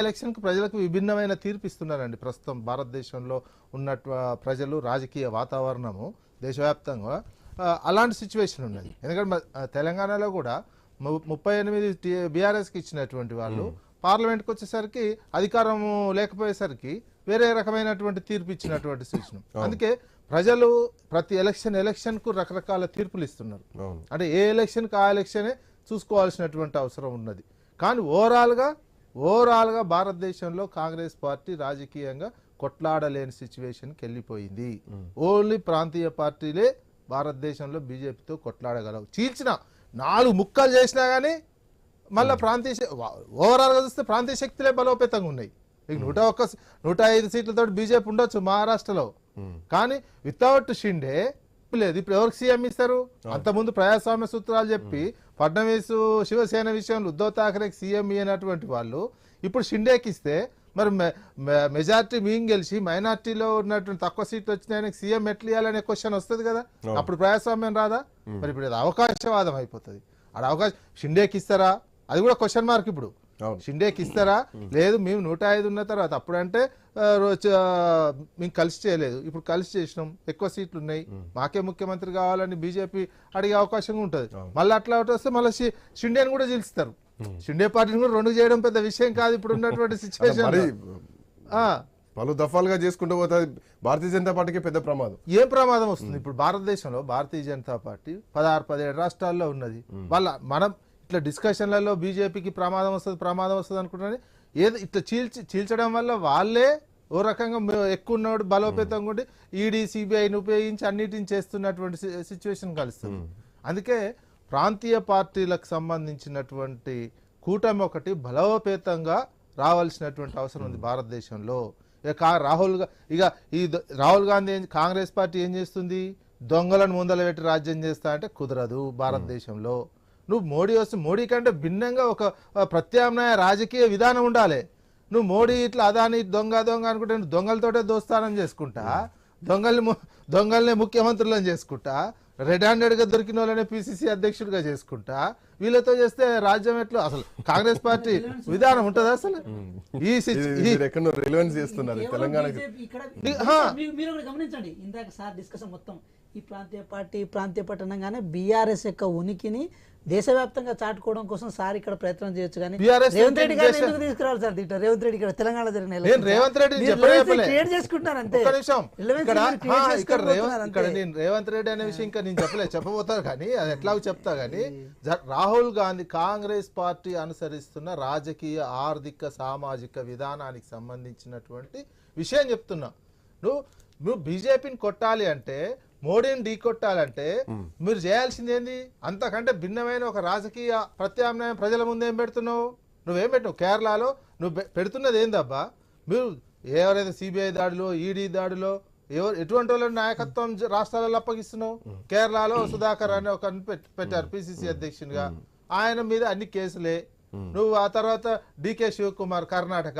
ఎలక్షన్కు ప్రజలకు విభిన్నమైన తీర్పు ఇస్తున్నారండి ప్రస్తుతం భారతదేశంలో ఉన్నట్టు ఆ, ప్రజలు రాజకీయ వాతావరణము దేశవ్యాప్తంగా అలాంటి సిచ్యువేషన్ ఉన్నది. ఎందుకంటే తెలంగాణలో కూడా ముప్పై ఎనిమిది బీఆర్ఎస్కి ఇచ్చినటువంటి వాళ్ళు పార్లమెంట్కి వచ్చేసరికి అధికారం లేకపోయేసరికి వేరే రకమైనటువంటి తీర్పు ఇచ్చినటువంటి సూచన అందుకే ప్రజలు ప్రతి ఎలక్షన్ ఎలక్షన్కు రకరకాల తీర్పులు ఇస్తున్నారు అంటే ఏ ఎలక్షన్కి ఆ ఎలక్షనే చూసుకోవాల్సినటువంటి అవసరం ఉన్నది. కానీ ఓవరాల్గా ఓవరాల్గా భారతదేశంలో కాంగ్రెస్ పార్టీ రాజకీయంగా కొట్లాడలేని సిచ్యువేషన్కి వెళ్ళిపోయింది. ఓన్లీ ప్రాంతీయ పార్టీలే భారతదేశంలో బీజేపీతో కొట్లాడగలవు. చీల్చిన నాలుగు ముక్కలు చేసినా కానీ మళ్ళీ ప్రాంతీయ ఓవరాల్గా చూస్తే ప్రాంతీయ శక్తులే బలోపేతంగా ఉన్నాయి. ఇక నూట ఒక్క నూట ఐదు సీట్లతో బీజేపీ ఉండొచ్చు మహారాష్ట్రలో. కానీ వితౌట్ షిండే లేదు ఇప్పుడు ఎవరికి సీఎం ఇస్తారు? అంతకుముందు ప్రజాస్వామ్య సూత్రాలు చెప్పి ఫడ్నవీస్ శివసేన విషయంలో ఉద్ధవ్ ఠాకరేకి సీఎం ఇయ్యనటువంటి వాళ్ళు ఇప్పుడు షిండేకి ఇస్తే మరి మె- మె- మెజారిటీ మేము గెలిచి మైనార్టీలో ఉన్నటువంటి తక్కువ సీట్లు వచ్చిన ఆయనకి సీఎం ఎట్లా ఇవ్వాలనే క్వశ్చన్ వస్తుంది కదా? అప్పుడు ప్రజాస్వామ్యం రాదా? మరి ఇప్పుడు అవకాశవాదం అయిపోతుంది. అది అవకాశం షిండేకి ఇస్తారా అది కూడా క్వశ్చన్ మార్క్ ఇప్పుడు. షిండేకి ఇస్తారా? లేదు మేము నూట ఐదు ఉన్న తర్వాత. అప్పుడంటే మేము కలిసి చేయలేదు. ఇప్పుడు కలిసి చేసినాం. ఎక్కువ సీట్లు ఉన్నాయి. మాకే ముఖ్యమంత్రి కావాలని బీజేపీ అడిగే అవకాశం ఉంటుంది. మళ్ళీ అట్లా వస్తే మళ్ళీ షిండేని కూడా గెలుస్తారు. షిండే పార్టీని కూడా రెండు చేయడం పెద్ద విషయం కాదు ఇప్పుడు ఉన్నటువంటి సిచ్యువేషన్ పలు దఫాలుగా చేసుకుంటూ పోతే భారతీయ జనతా పార్టీకి పెద్ద ప్రమాదం. ఏం ప్రమాదం వస్తుంది? ఇప్పుడు భారతదేశంలో భారతీయ జనతా పార్టీ పదహారు పదిహేడు రాష్ట్రాల్లో ఉన్నది. వాళ్ళ మనం ఇట్లా డిస్కషన్లలో బీజేపీకి ప్రమాదం వస్తుంది ప్రమాదం వస్తుంది అనుకుంటున్నది ఏది ఇట్లా చీల్చి చీల్చడం వల్ల వాళ్ళే ఓ రకంగా ఎక్కువ ఉన్నవాడు బలోపేతంగా ఉండి ఈడీ సిబిఐని ఉపయోగించి అన్నిటిని చేస్తున్నటువంటి సిచ్యువేషన్ కలుస్తుంది. అందుకే ప్రాంతీయ పార్టీలకు సంబంధించినటువంటి కూటమి ఒకటి బలోపేతంగా రావాల్సినటువంటి అవసరం ఉంది భారతదేశంలో. ఇక రాహుల్ గా- ఇక ఈ రాహుల్ గాంధీ కాంగ్రెస్ పార్టీ ఏం చేస్తుంది? దొంగలను ముందల పెట్టి రాజ్యం చేస్తా అంటే కుదరదు భారతదేశంలో. నువ్వు మోడీ వస్తే మోడీ కంటే భిన్నంగా ఒక ప్రత్యామ్నాయ రాజకీయ విధానం ఉండాలి. నువ్వు మోడీ ఇట్లా అదాని దొంగ దొంగ అనుకుంటే నువ్వు దొంగలతోటే దోస్తానం చేసుకుంటా? దొంగల్ని దొంగల్ని ముఖ్యమంత్రులను చేసుకుంటా? రెడ్ హ్యాండెడ్గా దొరికిన వాళ్ళనే పిసిసి అధ్యక్షుడిగా చేసుకుంటా? వీళ్ళతో చేస్తే రాజ్యం ఎట్లా? అసలు కాంగ్రెస్ పార్టీ విధానం ఉంటుందా అసలు? ఈ రిలవెన్స్ చేస్తున్నారు ఒకటి గమనించండి. ఇందాక సార్ డిస్కషన్ మొత్తం ఈ ప్రాంతీయ పార్టీ ప్రాంతీయ పార్టీ అనగానే బీఆర్ఎస్ యొక్క ఉనికిని దేశవ్యాప్తంగా చాటుకోవడం కోసం సార్ ఇక్కడ ప్రయత్నం చేయొచ్చు కానీ రేవంత్ రెడ్డి దేశ- ఎందుకు తీసుకురావాలి సార్? దీంట్లో రేవంత్ రెడ్డి ఇక్కడ తెలంగాణ జరిగిన. రేవంత్ చెప్పలే. create చేసుకుంటున్నారు అంతే. ఇక్కడ రేవంత్ రెడ్డి అనే విషయం ఇంకా నేను చెప్పలేదు చెప్పబోతాను కానీ అది ఎట్లాగో చెప్తా కానీ రాహుల్ గాంధీ కాంగ్రెస్ పార్టీ అనుసరిస్తున్న రాజకీయ ఆర్థిక సామాజిక విధానానికి సంబంధించినటువంటి విషయం చెప్తున్నా. నువ్వు నువ్వు బీజేపీని కొట్టాలి అంటే మోడీని ఢీ కొట్టాలంటే మీరు చేయాల్సింది ఏంది? అంతకంటే భిన్నమైన ఒక రాజకీయ ప్రత్యామ్నాయం ప్రజల ముందు ఏం పెడుతున్నావు? నువ్వేం పెట్టినావు కేరళలో నువ్వు పెడుతున్నది ఏందబ్బా మీరు ఎవరైతే సిబిఐ దాడిలో ఈడీ దాడిలో ఎవరు ఎటువంటి వాళ్ళ నాయకత్వం రాష్ట్రాలలో అప్పగిస్తున్నావు? కేరళలో సుధాకర్ అని ఒక పెట్టారు పిసిసి అధ్యక్షునిగా. ఆయన మీద అన్ని కేసులే. నువ్వు ఆ తర్వాత డికే శివకుమార్ కర్ణాటక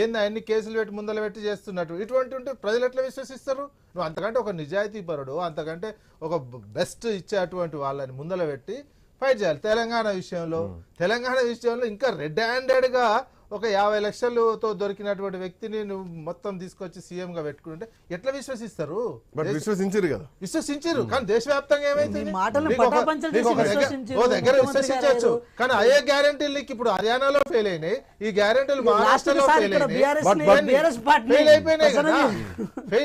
ఏంది అన్ని కేసులు పెట్టి ముందర పెట్టి చేస్తున్నట్టు? ఇటువంటి ఉంటే ప్రజలు ఎట్లా విశ్వసిస్తారు? నువ్వు అంతకంటే ఒక నిజాయితీ పరుడు అంతకంటే ఒక బెస్ట్ ఇచ్చేటువంటి వాళ్ళని ముందర పెట్టి ఫైట్ చేయాలి. తెలంగాణ విషయంలో తెలంగాణ విషయంలో ఇంకా రెడ్ హ్యాండెడ్గా ఒక యాభై లక్షలతో దొరికినటువంటి వ్యక్తిని నువ్వు మొత్తం తీసుకొచ్చి సీఎం గా పెట్టుకుంటే ఎట్లా విశ్వసిస్తారు? బట్ విశ్వసించారు కదా. విశ్వసించారు. కానీ దేశవ్యాప్తంగా ఏమైతుంది? చేసి దగ్గర- ఓ విశ్వసించవచ్చు. కానీ అయ్యే గ్యారెంటీలు నీకు ఇప్పుడు హర్యానాలో ఫెయిల్ అయినాయి. ఈ గ్యారెంటీలు మహారాష్ట్రలో ఫెయిల్ అయినాయి. ఈ-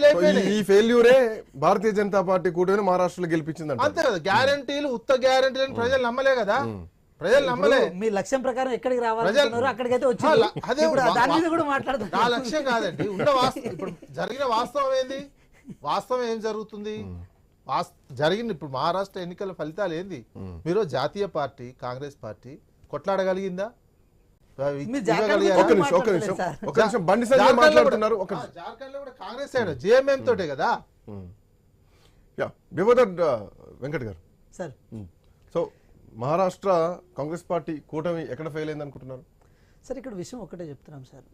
అయిపోయినాయి ఈ ఫెయిల్యూరే భారతీయ జనతా పార్టీ కూటమి మహారాష్ట్రలో గెలిపించిందంట అంతే కదా. గ్యారెంటీలు ఉత్త గ్యారెంటీలను ప్రజలు నమ్మలే కదా. ప్రజలు నమ్మలే. మీ లక్ష్యం ప్రకారం ఎక్కడికి రావాలనుకున్నారో అక్కడికైతే అదే దాని మీద కూడా నా లక్ష్యం కాదండి. ఉన్న వాస్తవం ఇప్పుడు జరిగిన వాస్తవం ఏంది? వాస్తవం ఏం జరుగుతుంది? జరిగింది ఇప్పుడు మహారాష్ట్ర ఎన్నికల ఫలితాలు ఏంది? మీరు జాతీయ పార్టీ కాంగ్రెస్ పార్టీ కొట్లాడగలిగిందా? కాంగ్రెస్ జేఎంఎం తోటే కదా? Yeah before that Venkat garu. Sir. So Maharashtra Congress party కూటమి ఎక్కడ ఫెయిల్ అయింది అనుకుంటున్నారు? సార్ ఇక్కడ విషయం ఒకటే చెప్తున్నాం సార్.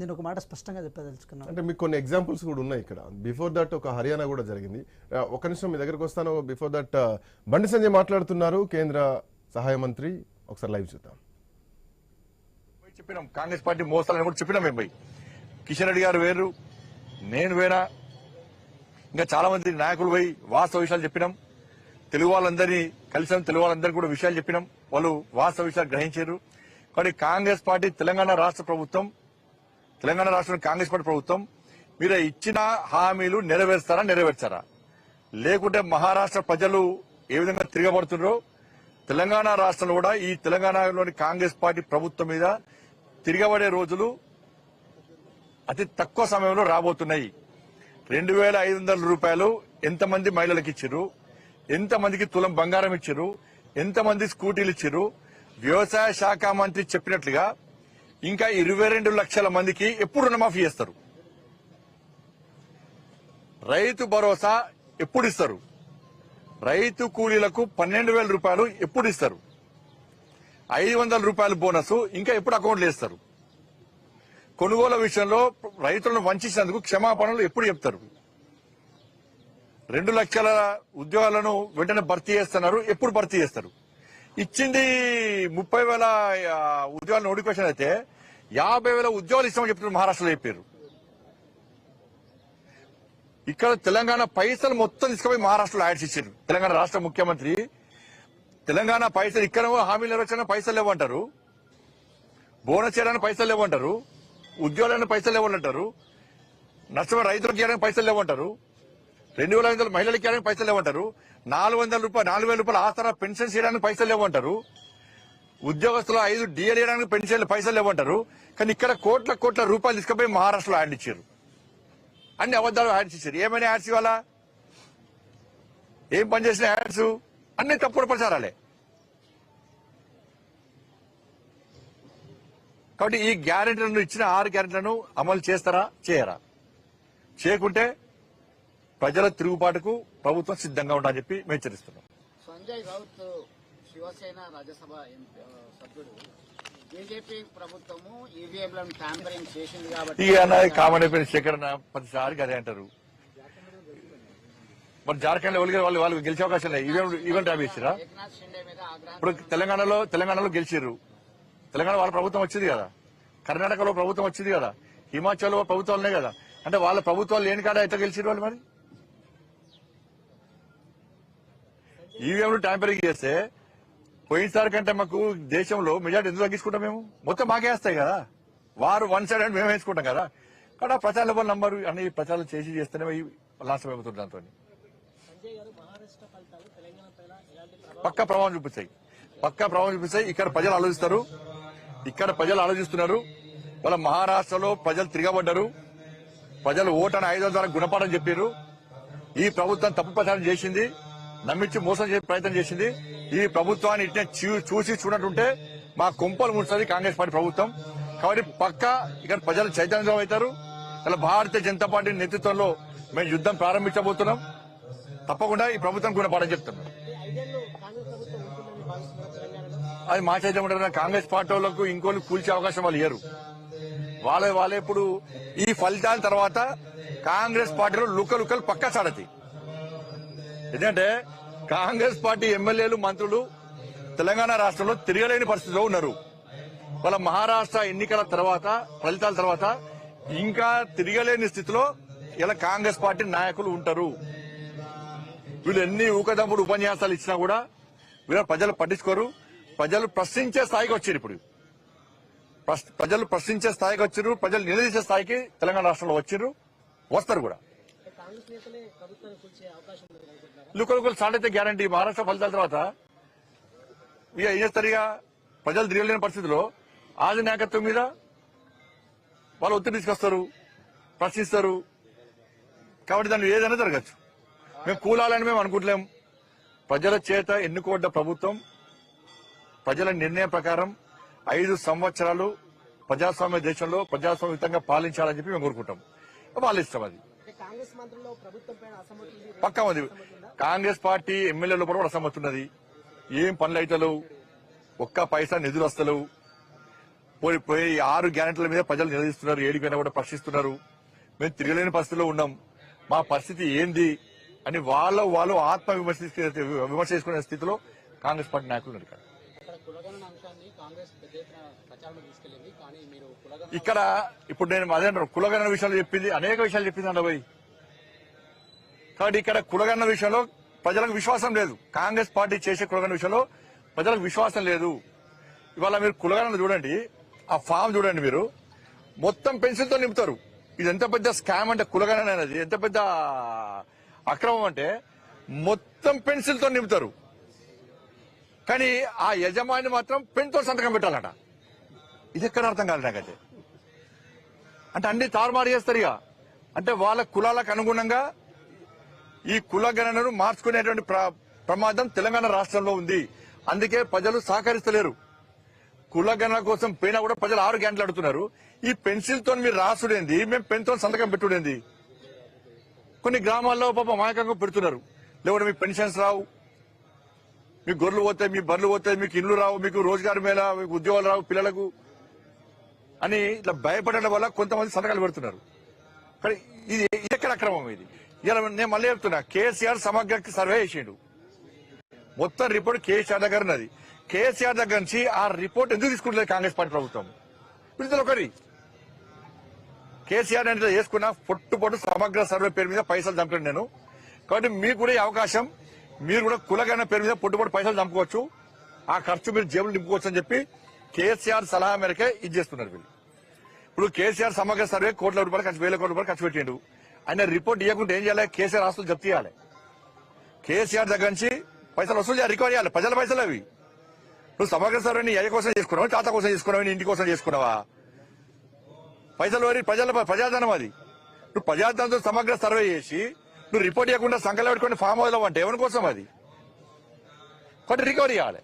నేను ఒక మాట స్పష్టంగా చెప్పదలుచుకున్నాను. అంటే మీకు కొన్ని ఎగ్జాంపుల్స్ కూడా ఉన్నాయి ఇక్కడ. బిఫోర్ దట్ ఒక హర్యానా కూడా జరిగింది. ఒక నిమిషం మీ దగ్గరకు వస్తాను. బిఫోర్ దట్ బండి సంజయ్ మాట్లాడుతున్నారు. కేంద్ర సహాయ మంత్రి. ఒకసారి లైవ్ చూద్దాం. చెప్పినాం. కాంగ్రెస్ పార్టీ మోసాలని కూడా చెప్పినాం మేము పోయి. కిషన్ రెడ్డి గారు వేరు. నేను వేరా. ఇంకా చాలా మంది నాయకులు పోయి వాస్తవ విషయాలు చెప్పినాం. తెలుగు వాళ్ళందరినీ కలిసాం తెలుగు వాళ్ళందరికీ కూడా విషయాలు చెప్పినాం. వాళ్ళు వాస్తవ విషయాలు గ్రహించారు. కానీ కాంగ్రెస్ పార్టీ తెలంగాణ రాష్ట్ర ప్రభుత్వం తెలంగాణ రాష్ట్రంలో కాంగ్రెస్ పార్టీ ప్రభుత్వం మీరు ఇచ్చిన హామీలు నెరవేర్స్తారా నెరవేర్చారా? లేకుంటే మహారాష్ట్ర ప్రజలు ఏ విధంగా తిరగబడుతున్నారో తెలంగాణ రాష్ట్రంలో కూడా ఈ తెలంగాణలోని కాంగ్రెస్ పార్టీ ప్రభుత్వం మీద తిరగబడే రోజులు అతి తక్కువ సమయంలో రాబోతున్నాయి. రెండు వేల ఐదు వందల రూపాయలు ఎంతమంది మహిళలకు ఇచ్చారు ఎంతమందికి తులం బంగారం ఇచ్చారు ఎంతమంది స్కూటీలు ఇచ్చారు వ్యవసాయ శాఖ మంత్రి చెప్పినట్లుగా ఇంకా ఇరవై రెండు లక్షల మందికి ఎప్పుడు రుణమాఫీ చేస్తారు? రైతు భరోసా ఎప్పుడు ఇస్తారు? రైతు కూలీలకు పన్నెండు వేల రూపాయలు ఎప్పుడు ఇస్తారు? ఐదు వందల రూపాయల బోనస్ ఇంకా ఎప్పుడు అకౌంట్లు వేస్తారు? కొనుగోలు విషయంలో రైతులను వంచేసినందుకు క్షమాపణలు ఎప్పుడు చెప్తారు? రెండు లక్షల ఉద్యోగాలను వెంటనే భర్తీ చేస్తున్నారు. ఎప్పుడు భర్తీ చేస్తారు? ఇచ్చింది ముప్పై వేల ఉద్యోగాలు ఉద్యోగాల నోటిఫికేషన్ అయితే యాభై వేల ఉద్యోగాలు ఇస్తామని చెప్తున్నారు మహారాష్ట్రలో చెప్పారు ఇక్కడ తెలంగాణ పైసలు మొత్తం తీసుకుపోయి మహారాష్ట్రలో యాడ్స్ ఇచ్చారు. తెలంగాణ రాష్ట్ర ముఖ్యమంత్రి తెలంగాణ పైసలు ఇక్కడ హామీలు నెరవేర్చడానికి పైసలు లేవంటారు. బోనస్ చేయడానికి పైసలు లేవంటారు. ఉద్యోగాలను పైసలు లేవంటారు. నష్టమైన రైతులకు చేయడానికి పైసలు లేవంటారు. రెండు వేల ఐదు వందల మహిళలకు చేయడానికి పైసలు లేవంటారు. నాలుగు వందల రూపాయలు నాలుగు వేల రూపాయలు ఆసరా పెన్షన్ చేయడానికి పైసలు లేవంటారు. ఉద్యోగస్తులు ఐదు డిఎల్ చేయడానికి పెన్షన్ పైసలు లేవంటారు. కానీ ఇక్కడ కోట్ల కోట్ల రూపాయలు తీసుకుపోయి మహారాష్ట్రలో యాడ్ ఇచ్చారు. అన్ని అబద్దాలు యాడ్స్ ఇచ్చారు ఏమైనా యాడ్స్ ఇవ్వాలా? ఏం పనిచేసిన యాడ్స్ అన్ని తప్పుడు ప్రచారాలే. కాబట్టి ఈ గ్యారెంటీలను ఇచ్చిన ఆరు గ్యారెంటీలను అమలు చేస్తారా? చేయరా? చేయకుంటే ప్రజల తిరుగుబాటుకు ప్రభుత్వం సిద్ధంగా ఉండాలని చెప్పి మేము హెచ్చరిస్తున్నాం. సంజయ్ రౌత్ శివసేన రాజ్యసభ సభ్యుడు. బీజేపీ ప్రభుత్వము ఈవీఎంలను ట్యాంపరింగ్ చేసింది కాబట్టి అన్నది కామన్ అయిపోయిన సేకరణ ప్రతిసారి అదే అంటారు. మరి జార్ఖండ్ ఎవరికి వాళ్ళు వాళ్ళు గెలిచే అవకాశం లేదు. ఈవెంట్ ఈవెంట్ ఇచ్చిరా ఆగ్రహం ఇప్పుడు తెలంగాణలో తెలంగాణలో గెలిచిర్రు. తెలంగాణ వాళ్ళ ప్రభుత్వం వచ్చింది కదా. కర్ణాటకలో ప్రభుత్వం వచ్చింది కదా. హిమాచల్లో ప్రభుత్వాలు ఉన్నాయి కదా. అంటే వాళ్ళ ప్రభుత్వాలు లేని కాడ ఎట్లా గెలిచిర్రు వాళ్ళు మరి? ఈవీఎంలు ట్యాంపరింగ్ చేస్తే పోయినసారి కంటే మాకు దేశంలో మెజార్టీ ఎందుకు తగ్గించుకుంటాం మేము? మొత్తం మాకే వేస్తాయి కదా. వారు వన్ సైడ్ అని మేము వేసుకుంటాం కదా. కానీ ఆ ప్రచార లెవెల్ నంబర్ అన్ని ప్రచారం చేసి చేస్తేనే లాస్ట్ అయిపోతుంది దాంతో. పక్క ప్రభావం చూపిస్తాయి. పక్క ప్రభావం చూపిస్తాయి. ఇక్కడ ప్రజలు ఆలోచిస్తారు. ఇక్కడ ప్రజలు ఆలోచిస్తున్నారు. వాళ్ళ మహారాష్ట్రలో ప్రజలు తిరగబడ్డారు. ప్రజలు ఓటని ఐదు ద్వారా గుణపాఠం చెప్పారు ఈ ప్రభుత్వం తప్పు ప్రచారం చేసింది. నమ్మించి మోసం చేసే ప్రయత్నం చేసింది. ఈ ప్రభుత్వాన్ని ఇట్నే చూ- చూసి చూడటుంటే మా కుంపలు ముడుస్తుంది కాంగ్రెస్ పార్టీ ప్రభుత్వం. కాబట్టి పక్క ఇక్కడ ప్రజలు చైతన్యం అవుతారు. ఇలా భారతీయ జనతా పార్టీ నేతృత్వంలో మేము యుద్ధం ప్రారంభించబోతున్నాం. తప్పకుండా ఈ ప్రభుత్వం గుణపాఠం చెప్తున్నాం అది మా చైతన్యం కాంగ్రెస్ పార్టీ వాళ్ళకు ఇంకోళ్ళు కూల్చే అవకాశం వాళ్ళు ఇయ్యరు. వాళ్ళే వాళ్ళే ఇప్పుడు ఈ ఫలితాల తర్వాత కాంగ్రెస్ పార్టీలో లుక్క లుక్కలు పక్కా సాడతాయి ఎందుకంటే కాంగ్రెస్ పార్టీ ఎమ్మెల్యేలు మంత్రులు తెలంగాణ రాష్ట్రంలో తిరగలేని పరిస్థితిలో ఉన్నారు. వాళ్ళ మహారాష్ట్ర ఎన్నికల తర్వాత ఫలితాల తర్వాత ఇంకా తిరగలేని స్థితిలో ఇలా కాంగ్రెస్ పార్టీ నాయకులు ఉంటారు. వీళ్ళు ఎన్ని ఊకదంపుడు ఉపన్యాసాలు ఇచ్చినా కూడా వీళ్ళ ప్రజలు పట్టించుకోరు. ప్రజలు ప్రశ్నించే స్థాయికి వచ్చారు ఇప్పుడు. ప్రశ్- ప్రజలు ప్రశ్నించే స్థాయికి వచ్చారు. ప్రజలు నిలదీసే స్థాయికి తెలంగాణ రాష్ట్రంలో వచ్చారు. వస్తారు కూడా. లుకలుకలు స్టార్ట్ గ్యారంటీ. మహారాష్ట్ర ఫలితాల తర్వాత ఇక ఏం చేస్తారు ప్రజలు తిరగలేని పరిస్థితిలో ఆది నాయకత్వం మీద వాళ్ళు ఒత్తిడి తీసుకొస్తారు ప్రశ్నిస్తారు. కాబట్టి దాన్ని ఏదైనా జరగచ్చు. మేము కూలాలని మేము అనుకుంటలేం. ప్రజల చేత ఎన్నుకోబడ్డ ప్రభుత్వం ప్రజల నిర్ణయం ప్రకారం ఐదు సంవత్సరాలు ప్రజాస్వామ్య దేశంలో ప్రజాస్వామ్యయుతంగా పాలించాలని చెప్పి మేము కోరుకుంటాం. వాళ్ళు ఇష్టం అది. పక్కా ఉంది. కాంగ్రెస్ పార్టీ ఎమ్మెల్యేల కూడా అసమ్మతి ఉన్నది ఏం పనులు అయితలేవు ఒక్క పైసా నిధులు వస్తలేవు పోయి పోయి ఆరు గ్యారెంటీల మీద ప్రజలు నిలదీస్తున్నారు. ఏడికైనా కూడా ప్రశ్నిస్తున్నారు. మేము తిరగలేని పరిస్థితిలో ఉన్నాం. మా పరిస్థితి ఏంది అని వాళ్ళ వాళ్ళు ఆత్మ విమర్శ విమర్శ చేసుకునే స్థితిలో కాంగ్రెస్ పార్టీ నాయకులు ఉన్నారు ఇక్కడ. ఇప్పుడు నేను అదే అంటాను, విషయాలు చెప్పింది అనేక విషయాలు చెప్పింది పోయి కాబట్టి ఇక్కడ కులగణ విషయంలో ప్రజలకు విశ్వాసం లేదు. కాంగ్రెస్ పార్టీ చేసే కులగణ విషయంలో ప్రజలకు విశ్వాసం లేదు. ఇవాళ మీరు కులగన్న చూడండి ఆ ఫామ్ చూడండి మీరు. మొత్తం పెన్సిల్తో నింపుతారు. ఇది ఎంత పెద్ద స్కామ్ అంటే కులగణ అనేది ఎంత పెద్ద అక్రమం అంటే మొత్తం పెన్సిల్తో నింపుతారు. కానీ ఆ యజమాని మాత్రం పెన్తో సంతకం పెట్టాలట. ఇది ఎక్కడ అర్థం కాదు నాకైతే. అంటే అన్ని తారుమారు చేస్తారు ఇక. అంటే వాళ్ళ కులాలకు అనుగుణంగా ఈ కుల గణనను మార్చుకునేటువంటి ప్ర- ప్రమాదం తెలంగాణ రాష్ట్రంలో ఉంది. అందుకే ప్రజలు సహకరిస్తలేరు. కులగణన కోసం పోయినా కూడా ప్రజలు ఆరు గంటలు అడుగుతున్నారు. ఈ పెన్సిల్తో మీరు రాసుడేంది? మేము పెన్తో సంతకం పెట్టుడేంది? కొన్ని గ్రామాల్లో పాప మాయకంగా పెడుతున్నారు. లేకుంటే మీ పెన్షన్స్ రావు. మీ గొర్రెలు పోతాయి మీ బర్రెలు పోతాయి మీకు ఇల్లు రావు. మీకు రోజుగారు మేళ మీకు ఉద్యోగాలు రావు పిల్లలకు అని ఇట్లా భయపడడం వల్ల కొంతమంది సంతకాలు పెడుతున్నారు. కానీ ఇది ఇది ఎక్కడ అక్రమం ఇది? ఇలా నేను మళ్ళీ చెప్తున్నా కేసీఆర్ సమగ్ర సర్వే చేసిండు. మొత్తం రిపోర్ట్ కేసీఆర్ దగ్గర ఉన్నది. కేసీఆర్ దగ్గర నుంచి ఆ రిపోర్ట్ ఎందుకు తీసుకుంటలేదు కాంగ్రెస్ పార్టీ ప్రభుత్వం? విడుదల ఒకరి. కేసీఆర్ అంటే చేసుకున్న పొట్టు పొట్టు సమగ్ర సర్వే పేరు మీద పైసలు చంపాను నేను. కాబట్టి మీకు కూడా ఈ అవకాశం మీరు కూడా కులగైన పేరు మీద పొట్టు పొట్టు పైసలు చంపుకోవచ్చు. ఆ ఖర్చు మీరు జేబులు నింపుకోవచ్చు అని చెప్పి కేసీఆర్ సలహా మేరకే ఇది చేస్తున్నారు వీళ్ళు. ఇప్పుడు కేసీఆర్ సమగ్ర సర్వే కోట్ల రూపాయలు ఖర్చు వేల కోట్ల రూపాయలు ఖర్చు పెట్టిండు. ఆయన రిపోర్ట్ ఇవ్వకుండా ఏం చేయాలి? కేసీఆర్ ఆస్తులు జప్తి చేయాలి. కేసీఆర్ దగ్గర నుంచి పైసలు వసూలు చేయాలి రికవర్ చేయాలి. ప్రజల పైసలు అవి. నువ్వు సమగ్ర సర్వే ఏ కోసం చేసుకున్నావు? తాత కోసం చేసుకున్నావు? ఇంటి కోసం చేసుకున్నావా? పైసలు వరి ప్రజల ప్రజాధనం అది. నువ్వు ప్రజాధనంతో సమగ్ర సర్వే చేసి నువ్వు రిపోర్ట్ ఇవ్వకుండా సంఖ్యలు పెట్టుకుని ఫామ్ హౌస్ అంటే ఎవరి కోసం అది? కాబట్టి రికవరీ చేయాలి